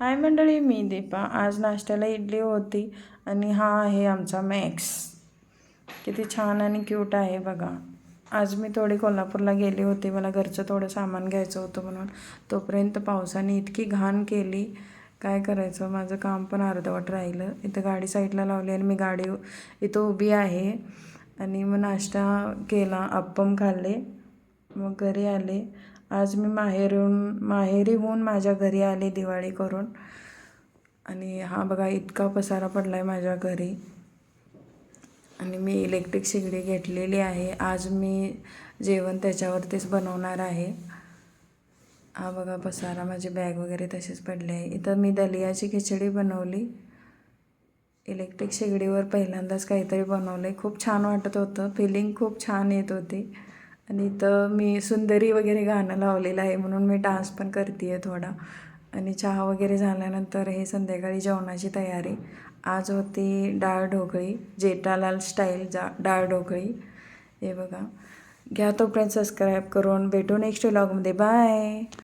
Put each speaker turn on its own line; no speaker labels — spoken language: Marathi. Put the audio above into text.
हाय मंडळी मी दीपा. आज नाश्त्याला इडली होती आणि हा आहे आमचा मॅक्स. किती छान आणि क्यूट आहे बघा. आज मी थोडी कोल्हापूरला गेली होती. मला घरचं थोडं सामान घ्यायचं होतं म्हणून. तोपर्यंत पावसाने इतकी घाण केली. काय करायचं? माझं काम पण अर्धवट राहिलं. इथं गाडी साईडला लावली आणि मी गाडी इथं उभी आहे. आणि मग नाश्ता केला. अप्पम खाल्ले. मग घरी आले. आज मी माहेरून माहेरी होऊन माझ्या घरी आले दिवाळी करून. आणि हा बघा इतका पसारा पडला आहे माझ्या घरी. आणि मी इलेक्ट्रिक शेगडी घेतलेली आहे. आज मी जेवण त्याच्यावरतीच बनवणार आहे. हा बघा पसारा माझी बॅग वगैरे तशीच पडले आहे. इथं मी दलियाची खिचडी बनवली. इलेक्ट्रिक शेगडीवर पहिल्यांदाच काहीतरी बनवलं आहे खूप छान वाटत होतं. फिलिंग खूप छान येत होती. आणि इथं मी सुंदरी वगैरे गाणं लावलेलं आहे म्हणून मी डान्स पण करते आहे थोडा. आणि चहा वगैरे झाल्यानंतर हे संध्याकाळी जेवणाची तयारी. आज होती डाळ ढोकळी जेठालाल स्टाईल जा डाळ ढोकळी. हे बघा. घ्या तोपर्यंत सबस्क्राईब करून भेटू नेक्स्ट व्लॉगमध्ये बाय